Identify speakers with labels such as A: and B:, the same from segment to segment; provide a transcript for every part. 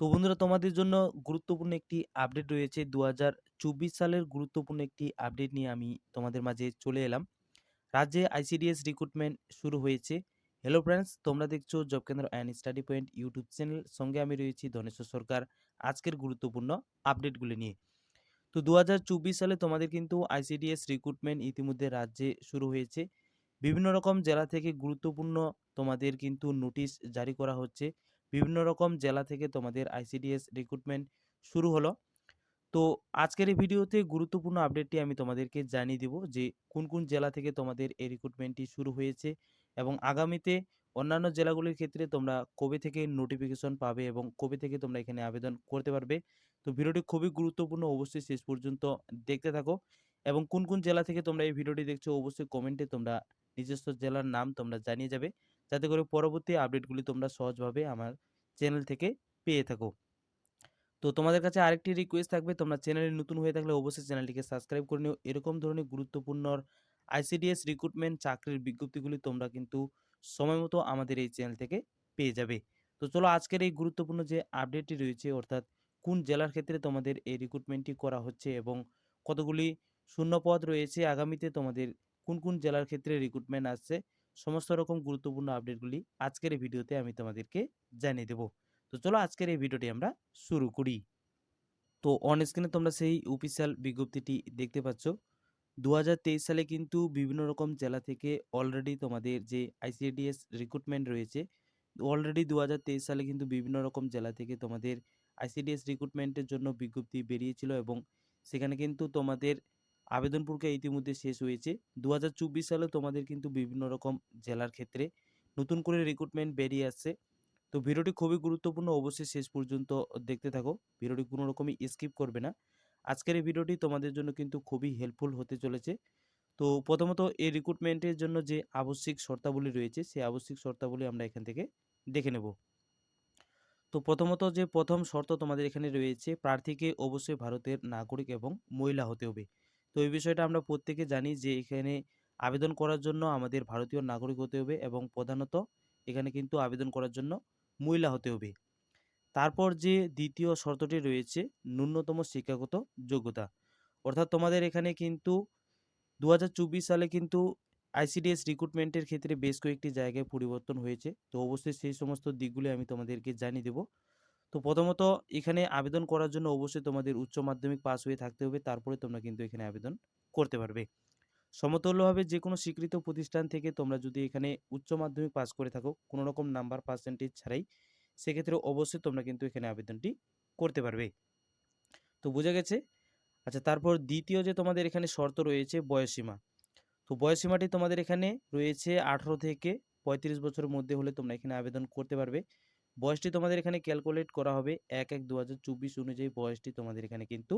A: তো বন্ধুরা তোমাদের জন্য গুরুত্বপূর্ণ একটি আপডেট রয়েছে। ২০২৪ সালের গুরুত্বপূর্ণ একটি আপডেট নিয়ে আমি তোমাদের মাঝে চলে এলাম। রাজ্যে আইসিডিএস রিক্রুটমেন্ট শুরু হয়েছে। হ্যালো ফ্রেন্ডস, তোমরা দেখছ job Kendra and study point YouTube channel. সঙ্গে আমি রয়েছি ধনেশ্বর সরকার। আজকের গুরুত্বপূর্ণ আপডেটগুলি নিয়ে। তো ২০২৪ সালে তোমাদের কিন্তু আইসিডিএস রিক্রুটমেন্ট ইতিমধ্যে রাজ্যে শুরু হয়েছে। বিভিন্ন রকম জেলা থেকে গুরুত্বপূর্ণ তোমাদের কিন্তু নোটিশ জারি করা হচ্ছে। বিভিন্ন রকম জেলা থেকে তোমাদের আইসিডিএস রিক্রুটমেন্ট শুরু হলো। তো আজকের এই ভিডিওতে গুরুত্বপূর্ণ আপডেটটি আমি তোমাদেরকে জানিয়ে দিব যে কোন, কোন জেলা থেকে তোমাদের এই রিক্রুটমেন্টটি শুরু হয়েছে এবং আগামীতে অন্যান্য জেলাগুলির ক্ষেত্রে তোমরা কবে থেকে নোটিফিকেশন পাবে এবং কবে থেকে তোমরা এখানে আবেদন করতে পারবে। তো ভিডিওটি খুবই গুরুত্বপূর্ণ অবশ্যই শেষ পর্যন্ত দেখতে থাকো এবং কোন, কোন জেলা থেকে তোমরা এই ভিডিওটি দেখছ অবশ্যই কমেন্টে তোমরা নিজস্ব জেলার নাম তোমরা জানিয়ে যাবে। যাতে করে পরবর্তী আপডেটগুলি তোমরা সহজভাবে আমার চ্যানেল থেকে পেয়ে থাকো। তো তোমাদের কাছে আরেকটি রিকোয়েস্ট থাকবে তোমরা চ্যানেলে নতুন হয়ে থাকলে অবশ্যই চ্যানেলটিকে সাবস্ক্রাইব করে নিও। এরকম ধরনের গুরুত্বপূর্ণ আইসিডিএস রিক্রুটমেন্ট চাকরির বিজ্ঞপ্তিগুলি তোমরা কিন্তু সময় মতো আমাদের এই চ্যানেল থেকে পেয়ে যাবে। তো চলো আজকের এই গুরুত্বপূর্ণ যে আপডেটটি রয়েছে অর্থাৎ কোন জেলার ক্ষেত্রে তোমাদের এই রিক্রুটমেন্টটি করা হচ্ছে এবং কতগুলি শূন্য পদ রয়েছে আগামীতে তোমাদের কোন, কোন জেলার ক্ষেত্রে রিক্রুটমেন্ট আসছে সমস্ত রকম গুরুত্বপূর্ণ আপডেটগুলি আজকের এই ভিডিওতে আমি তোমাদেরকে জানিয়ে দেব। তো চলো আজকের এই ভিডিওটি আমরা শুরু করি। তো অন স্ক্রিনে তোমরা সেই অফিসিয়াল বিজ্ঞপ্তিটি দেখতে পাচ্ছ। ২০২৩ সালে কিন্তু বিভিন্ন রকম জেলা থেকে অলরেডি তোমাদের যে আইসিডিএস রিক্রুটমেন্ট রয়েছে, অলরেডি ২০২৩ সালে কিন্তু বিভিন্ন রকম জেলা থেকে তোমাদের আইসিডিএস রিক্রুটমেন্টের জন্য বিজ্ঞপ্তি বেরিয়েছিল এবং সেখানে কিন্তু তোমাদের আবেদন প্রক্রিয়া ইতিমধ্যে শেষ হয়েছে। ২০২৪ সালে তোমাদের কিন্তু বিভিন্ন রকম জেলার ক্ষেত্রে নতুন করে রিক্রুটমেন্ট বেরিয়ে আসছে। তো ভিডিওটি খুবই গুরুত্বপূর্ণ অবশ্যই শেষ পর্যন্ত দেখতে থাকো। ভিডিওটি কোনো রকমই স্কিপ করবে না। আজকের এই ভিডিওটি তোমাদের জন্য কিন্তু খুবই হেল্পফুল হতে চলেছে। তো প্রথমত এই রিক্রুটমেন্টের জন্য যে আবশ্যিক শর্তাবলী রয়েছে, সেই আবশ্যিক শর্তাবলী আমরা এখান থেকে দেখে নেব। তো প্রথমত যে প্রথম শর্ত তোমাদের এখানে রয়েছে, প্রার্থীকে অবশ্যই ভারতের নাগরিক এবং মহিলা হতে হবে। তো এই বিষয়টা আমরা প্রত্যেকে জানি যে এখানে আবেদন করার জন্য আমাদের ভারতীয় নাগরিক হতে হবে এবং প্রধানত এখানে কিন্তু আবেদন করার জন্য মহিলা হতে হবে। তারপর যে দ্বিতীয় শর্তটি রয়েছে, ন্যূনতম শিক্ষাগত যোগ্যতা। অর্থাৎ তোমাদের এখানে কিন্তু ২০২৪ সালে কিন্তু আইসিডিএস রিক্রুটমেন্টের ক্ষেত্রে বেশ কয়েকটি জায়গায় পরিবর্তন হয়েছে। তো অবশ্যই সেই সমস্ত দিকগুলি আমি তোমাদেরকে জানিয়ে দেব। তো প্রথমত এখানে আবেদন করার জন্য অবশ্যই তোমাদের উচ্চ মাধ্যমিক পাস হয়ে থাকতে হবে। তারপরে তোমরা কিন্তু এখানে আবেদন করতে পারবে। সমতুল্যভাবে যে কোনো স্বীকৃত প্রতিষ্ঠান থেকে তোমরা যদি এখানে উচ্চ মাধ্যমিক পাস করে থাকো কোনো রকম নাম্বার পার্সেন্টেজ ছাড়াই, সেক্ষেত্রে অবশ্যই তোমরা কিন্তু এখানে আবেদনটি করতে পারবে। তো বোঝা গেছে? আচ্ছা তারপর দ্বিতীয় যে তোমাদের এখানে শর্ত রয়েছে বয়সসীমা। তো বয়সসীমাটি তোমাদের এখানে রয়েছে ১৮ থেকে ৩৫ বছরের মধ্যে হলে তোমরা এখানে আবেদন করতে পারবে। বয়সটি তোমাদের এখানে ক্যালকুলেট করা হবে ১-১-২০২৪ অনুযায়ী বয়সটি তোমাদের এখানে কিন্তু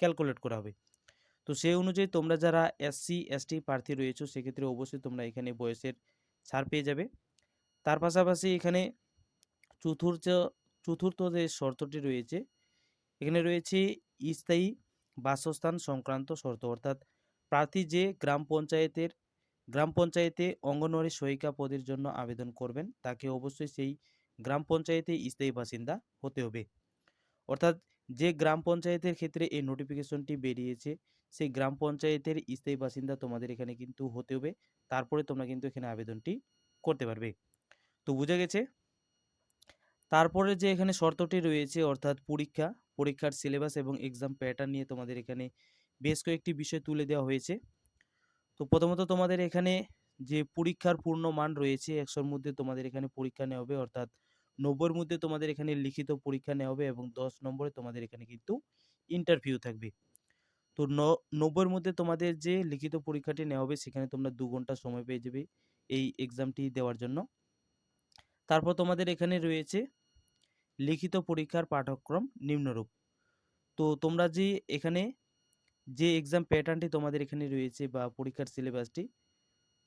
A: ক্যালকুলেট করা হবে। তো সেই অনুযায়ী তোমরা যারা এসসি, এসটি প্রার্থী রয়েছো সেক্ষেত্রে অবশ্যই তোমরা এখানে বয়সের ছাড় পেয়ে যাবে। তার পাশাপাশি এখানে চতুর্থ চতুর্থ যে শর্তটি রয়েছে, এখানে রয়েছে স্থায়ী বাসস্থান সংক্রান্ত শর্ত। অর্থাৎ প্রার্থী যে গ্রাম পঞ্চায়েতের গ্রাম পঞ্চায়েতে অঙ্গনওয়াড়ি সহায়িকা পদের জন্য আবেদন করবেন তাকে অবশ্যই সেই গ্রাম পঞ্চায়েতে স্থায়ী বাসিন্দা হতে হবে। অর্থাৎ যে গ্রাম পঞ্চায়েতের ক্ষেত্রে এই নোটিফিকেশনটি বেরিয়েছে সেই গ্রাম পঞ্চায়েতের স্থায়ী বাসিন্দা তোমাদের এখানে কিন্তু হতে হবে। তারপরে তোমরা কিন্তু এখানে আবেদনটি করতে পারবে। তো বোঝা গেছে? তারপরে যে এখানে শর্তটি রয়েছে অর্থাৎ পরীক্ষা, পরীক্ষার সিলেবাস এবং এক্সাম প্যাটার্ন নিয়ে তোমাদের এখানে বেশ কয়েকটি বিষয় তুলে দেওয়া হয়েছে। তো প্রথমত তোমাদের এখানে যে পরীক্ষার পূর্ণ মান রয়েছে ১০০ র মধ্যে তোমাদের এখানে পরীক্ষা নেওয়া হবে অর্থাৎ ৯০ র মধ্যে তোমাদের এখানে লিখিত পরীক্ষা নেওয়া হবে এবং ১০ নম্বরে তোমাদের এখানে কিন্তু ইন্টারভিউ থাকবে। তো ন ৯০ মধ্যে তোমাদের যে লিখিত পরীক্ষাটি নেওয়া হবে সেখানে তোমরা ২ ঘণ্টা সময় পেয়ে যাবে এই এক্সামটি দেওয়ার জন্য। তারপর তোমাদের এখানে রয়েছে লিখিত পরীক্ষার পাঠ্যক্রম নিম্নরূপ। তো তোমরা যে এখানে যে এক্সাম প্যাটার্নটি তোমাদের এখানে রয়েছে বা পরীক্ষার সিলেবাসটি,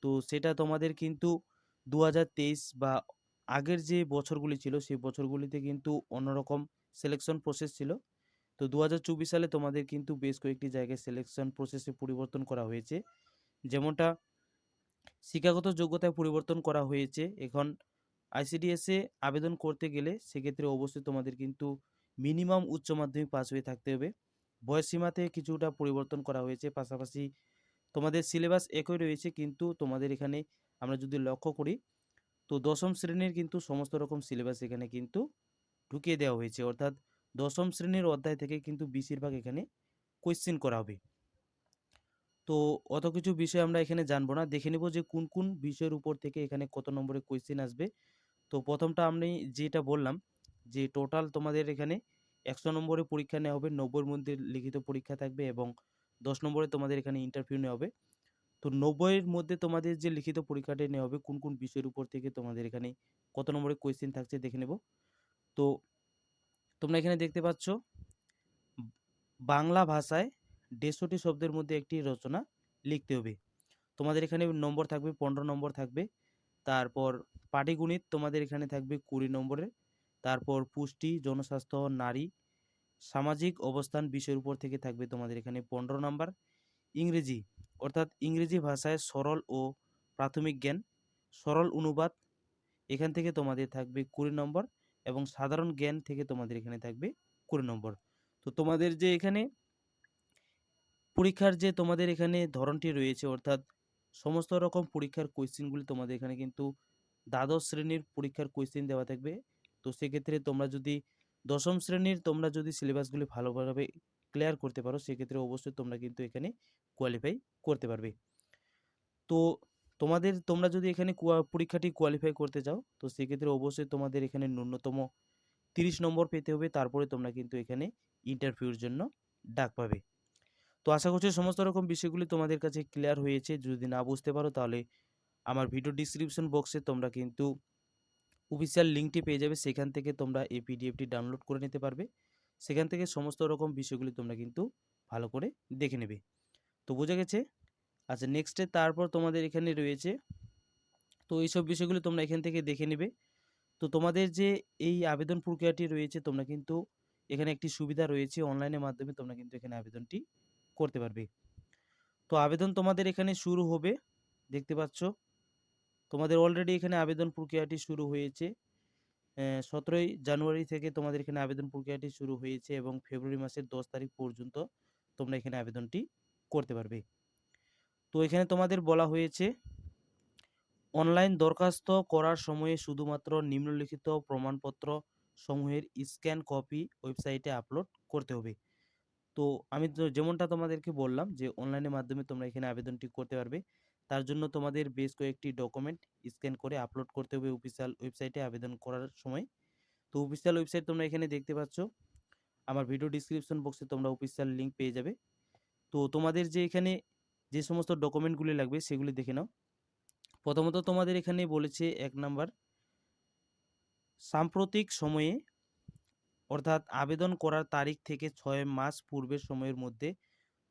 A: তো সেটা তোমাদের কিন্তু ২০২৩ বা আগের যে বছরগুলি ছিল, সেই বছরগুলিতে কিন্তু অন্যরকম সিলেকশন প্রসেস ছিল। তো ২০২৪ সালে তোমাদের কিন্তু বেশ কয়েকটি জায়গায় সিলেকশন প্রসেসে পরিবর্তন করা হয়েছে। যেমনটা শিক্ষাগত যোগ্যতায় পরিবর্তন করা হয়েছে। এখন আইসিডিএসে আবেদন করতে গেলে সেক্ষেত্রে অবশ্যই তোমাদের কিন্তু মিনিমাম উচ্চ মাধ্যমিক পাস হয়ে থাকতে হবে বয়স সীমাতে কিছুটা পরিবর্তন করা হয়েছে পাশাপাশি তোমাদের সিলেবাস একই রয়েছে, কিন্তু তোমাদের এখানে আমরা যদি লক্ষ্য করি তো দশম শ্রেণির কিন্তু সমস্ত রকম সিলেবাস এখানে কিন্তু ঢুকিয়ে দেওয়া হয়েছে। অর্থাৎ দশম শ্রেণির অধ্যায় থেকে কিন্তু বেশিরভাগ এখানে কোয়েশ্চেন করা হবে। তো অত কিছু বিষয় আমরা এখানে জানব না। দেখে নেব যে কোন কোন বিষয়ের উপর থেকে এখানে কত নম্বরে কোয়েশ্চেন আসবে। তো প্রথমটা আমি যেটা বললাম যে টোটাল তোমাদের এখানে একশো নম্বরে পরীক্ষা নেওয়া হবে নব্বইয়ের মধ্যে লিখিত পরীক্ষা থাকবে এবং দশ নম্বরে তোমাদের এখানে ইন্টারভিউ নেওয়া হবে। তো নব্বইয়ের মধ্যে তোমাদের যে লিখিত পরীক্ষাটি নেওয়া হবে, কোন কোন বিষয়ের উপর থেকে তোমাদের এখানে কত নম্বরে কোয়েশ্চেন থাকছে দেখে নেব। তো তোমরা এখানে দেখতে পাচ্ছ, বাংলা ভাষায় দেড়শোটি শব্দের মধ্যে একটি রচনা লিখতে হবে। তোমাদের এখানে নম্বর থাকবে, পনেরো নম্বর থাকবে, তারপর পাটিগণিত তোমাদের এখানে থাকবে কুড়ি নম্বরের, তারপর পুষ্টি, জনস্বাস্থ্য, নারী, সামাজিক অবস্থান বিষয়ের উপর থেকে থাকবে তোমাদের এখানে পনেরো নম্বর, ইংরেজি অর্থাৎ ইংরেজি ভাষায় সরল ও প্রাথমিক জ্ঞান, সরল অনুবাদ এখান থেকে তোমাদের থাকবে কুড়ি নম্বর এবং সাধারণ জ্ঞান থেকে তোমাদের এখানে থাকবে কুড়ি নম্বর। তো তোমাদের যে এখানে পরীক্ষার যে তোমাদের এখানে ধরনটি রয়েছে, অর্থাৎ সমস্ত রকম পরীক্ষার কোয়েশ্চেনগুলি তোমাদের এখানে কিন্তু দ্বাদশ শ্রেণির পরীক্ষার কোয়েশ্চেন দেওয়া থাকবে। তো সেক্ষেত্রে তোমরা যদি দশম শ্রেণির তোমরা যদি সিলেবাসগুলি ভালোভাবে ক্লিয়ার করতে পারো, সেক্ষেত্রে অবশ্যই তোমরা কিন্তু এখানে কোয়ালিফাই করতে পারবে। তো তোমাদের, তোমরা যদি এখানে পরীক্ষাটি কোয়ালিফাই করতে চাও, তো সেক্ষেত্রে অবশ্যই তোমাদের এখানে ন্যূনতম তিরিশ নম্বর পেতে হবে, তারপরে তোমরা কিন্তু এখানে ইন্টারভিউর জন্য ডাক পাবে। তো আশা করছি সমস্ত রকম বিষয়গুলি তোমাদের কাছে ক্লিয়ার হয়েছে, যদি না বুঝতে পারো তাহলে আমার ভিডিও ডিসক্রিপশন বক্সে তোমরা কিন্তু অফিসিয়াল লিঙ্কটি পেয়ে যাবে, সেখান থেকে তোমরা এই পিডিএফটি ডাউনলোড করে নিতে পারবে। সেখান থেকে সমস্ত রকম বিষয়গুলি তোমরা কিন্তু ভালো করে দেখে নেবে। তো বোঝা গেছে? আচ্ছা নেক্সটে তারপর তোমাদের এখানে রয়েছে, তো এইসব বিষয়গুলি তোমরা এখান থেকে দেখে নেবে। তো তোমাদের যে এই আবেদন প্রক্রিয়াটি রয়েছে, তোমরা কিন্তু এখানে একটি সুবিধা রয়েছে অনলাইনের মাধ্যমে তোমরা কিন্তু এখানে আবেদনটি করতে পারবে। তো আবেদন তোমাদের এখানে শুরু হবে, দেখতে পাচ্ছ? তোমাদের অলরেডি এখানে আবেদন প্রক্রিয়াটি শুরু হয়েছে। সতেরোই জানুয়ারি থেকে তোমাদের এখানে আবেদন প্রক্রিয়াটি শুরু হয়েছে এবং ফেব্রুয়ারি মাসের দশ তারিখ পর্যন্ত তোমরা এখানে আবেদনটি করতে পারবে। তো এখানে তোমাদের বলা হয়েছে, অনলাইন দরখাস্ত করার সময়ে শুধুমাত্র নিম্নলিখিত প্রমাণপত্র সমূহের স্ক্যান কপি ওয়েবসাইটে আপলোড করতে হবে। তো আমি যেমনটা তোমাদেরকে বললাম যে, অনলাইনের মাধ্যমে তোমরা এখানে আবেদনটি করতে পারবে। তার জন্য তোমাদের বেশ কয়েকটি ডকুমেন্ট স্ক্যান করে আপলোড করতে হবে অফিসিয়াল ওয়েবসাইটে আবেদন করার সময়। তো অফিসিয়াল ওয়েবসাইট তোমরা এখানে দেখতে পাচ্ছ। আমার ভিডিও ডিসক্রিপশন বক্সে তোমরা অফিসিয়াল লিঙ্ক পেয়ে যাবে। তো তোমাদের যে এখানে যে সমস্ত ডকুমেন্টগুলি লাগবে সেগুলি দেখে নাও। প্রথমত তোমাদের এখানে বলেছে এক নাম্বার সাম্প্রতিক সময়ে অর্থাৎ আবেদন করার তারিখ থেকে ছয় মাস পূর্বের সময়ের মধ্যে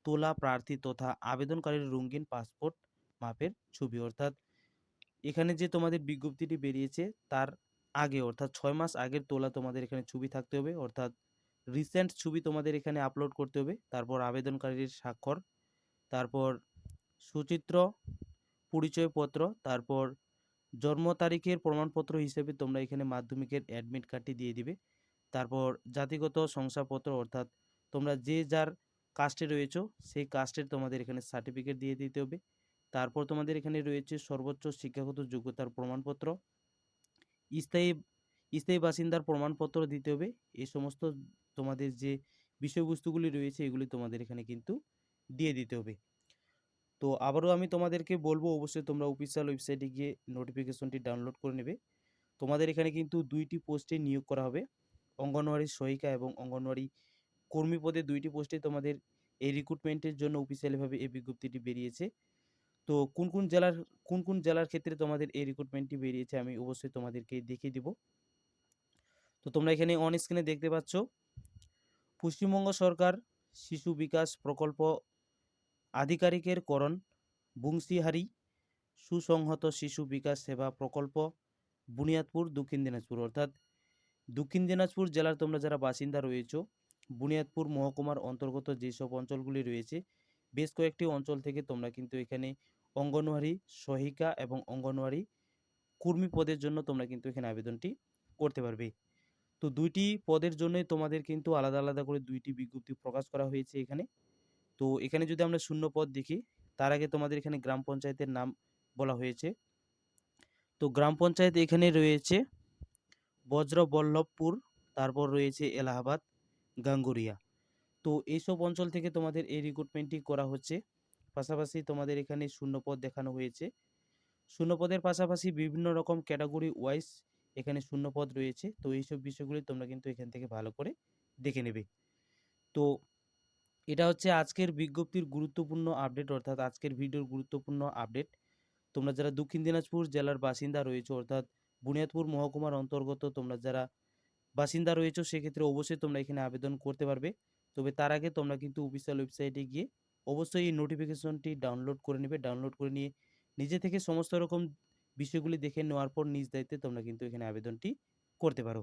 A: তোলা প্রার্থী তথা আবেদনকারীর রঙিন পাসপোর্ট মাপের ছবি। অর্থাৎ এখানে যে তোমাদের বিজ্ঞপ্তিটি বেরিয়েছে, তার আগে, অর্থাৎ ছয় মাস আগের তোলা তোমাদের এখানে ছবি থাকতে হবে। অর্থাৎ রিসেন্ট ছবি তোমাদের এখানে আপলোড করতে হবে। তারপর আবেদনকারীর স্বাক্ষর, তারপর সুচিত্র, পরিচয়পত্র, তারপর জন্ম তারিখের প্রমাণপত্র হিসেবে তোমরা এখানে মাধ্যমিকের অ্যাডমিট কার্ডটি দিয়ে দিবে। তারপর জাতিগত শংসাপত্র, অর্থাৎ তোমরা যে যার কাস্টে রয়েছো, সেই কাস্টের তোমাদের এখানে সার্টিফিকেট দিয়ে দিতে হবে। তারপর তোমাদের এখানে রয়েছে সর্বোচ্চ শিক্ষাগত যোগ্যতার প্রমাণপত্র। স্থায়ী স্থায়ী বাসিন্দার প্রমাণপত্র দিতে হবে। এই সমস্ত তোমাদের যে বিষয়বস্তুগুলি রয়েছে, এগুলি তোমাদের এখানে কিন্তু দিয়ে দিতে হবে। তো আবারও আমি তোমাদেরকে বলব, অবশ্যই তোমরা অফিসিয়াল ওয়েবসাইটে গিয়ে নোটিফিকেশনটি ডাউনলোড করে নেবে। তোমাদের এখানে কিন্তু দুইটি পোস্টে নিয়োগ করা হবে। অঙ্গনওয়াড়ি সহায়িকা এবং অঙ্গনওয়াড়ি কর্মী পদে দুইটি পোস্টে তোমাদের এই রিক্রুটমেন্টের জন্য অফিসিয়ালিভাবে এই বিজ্ঞপ্তিটি বেরিয়েছে। তো কোন কোন জেলার, কোন কোন জেলার ক্ষেত্রে তোমাদের এই রিক্রুটমেন্টটি বেরিয়েছে আমি অবশ্যই তোমাদেরকে দেখিয়ে দিব। তো তোমরা এখানে অন স্ক্রিনে দেখতে পাচ্ছ, পশ্চিমবঙ্গ সরকার শিশু বিকাশ প্রকল্প আধিকারিকের করণ বুংসিহারি সুসংহত শিশু বিকাশ সেবা প্রকল্প, বুনিয়াদপুর, দক্ষিণ দিনাজপুর। অর্থাৎ দক্ষিণ দিনাজপুর জেলার তোমরা যারা বাসিন্দা রয়েছো, বুনিয়াদপুর মহকুমার অন্তর্গত যেসব অঞ্চলগুলি রয়েছে, বেশ কয়েকটি অঞ্চল থেকে তোমরা কিন্তু এখানে অঙ্গনওয়াড়ি সহায়িকা এবং অঙ্গনওয়াড়ি কর্মী পদের জন্য তোমরা কিন্তু এখানে আবেদনটি করতে পারবে। তো দুইটি পদের জন্যই তোমাদের কিন্তু আলাদা আলাদা করে দুইটি বিজ্ঞপ্তি প্রকাশ করা হয়েছে এখানে। তো এখানে যদি আমরা শূন্য পদ দেখি, তার আগে তোমাদের এখানে গ্রাম পঞ্চায়েতের নাম বলা হয়েছে। তো গ্রাম পঞ্চায়েত এখানে রয়েছে বজ্রবল্লভপুর, তারপর রয়েছে এলাহাবাদ, গাঙ্গুরিয়া। তো এইসব অঞ্চল থেকে তোমাদের এই রিক্রুটমেন্টটি করা হচ্ছে। পাশাপাশি তোমাদের এখানে শূন্যপদ দেখানো হয়েছে। শূন্যপদের পাশাপাশি বিভিন্ন রকম ক্যাটাগরি ওয়াইজ এখানে শূন্যপদ রয়েছে। তো এইসব বিষয়গুলি তোমরা কিন্তু এখান থেকে ভালো করে দেখে নেবে। তো এটা হচ্ছে আজকের বিজ্ঞপ্তির গুরুত্বপূর্ণ আপডেট অর্থাৎ আজকের ভিডিওর গুরুত্বপূর্ণ আপডেট তোমরা যারা দক্ষিণ দিনাজপুর জেলার বাসিন্দা রয়েছে, অর্থাৎ বুনিয়াদপুর মহকুমার অন্তর্গত তোমরা যারা বাসিন্দা রয়েছে, সেক্ষেত্রে অবশ্যই তোমরা এখানে আবেদন করতে পারবে। তবে তার আগে তোমরা কিন্তু অফিসিয়াল ওয়েবসাইটে গিয়ে অবশ্যই এই নোটিফিকেশনটি ডাউনলোড করে নেবে। ডাউনলোড করে নিয়ে নিজে থেকে সমস্ত রকম বিষয়গুলি দেখে নেওয়ার পর নিজ দায়িত্বে তোমরা কিন্তু এখানে আবেদনটি করতে পারো।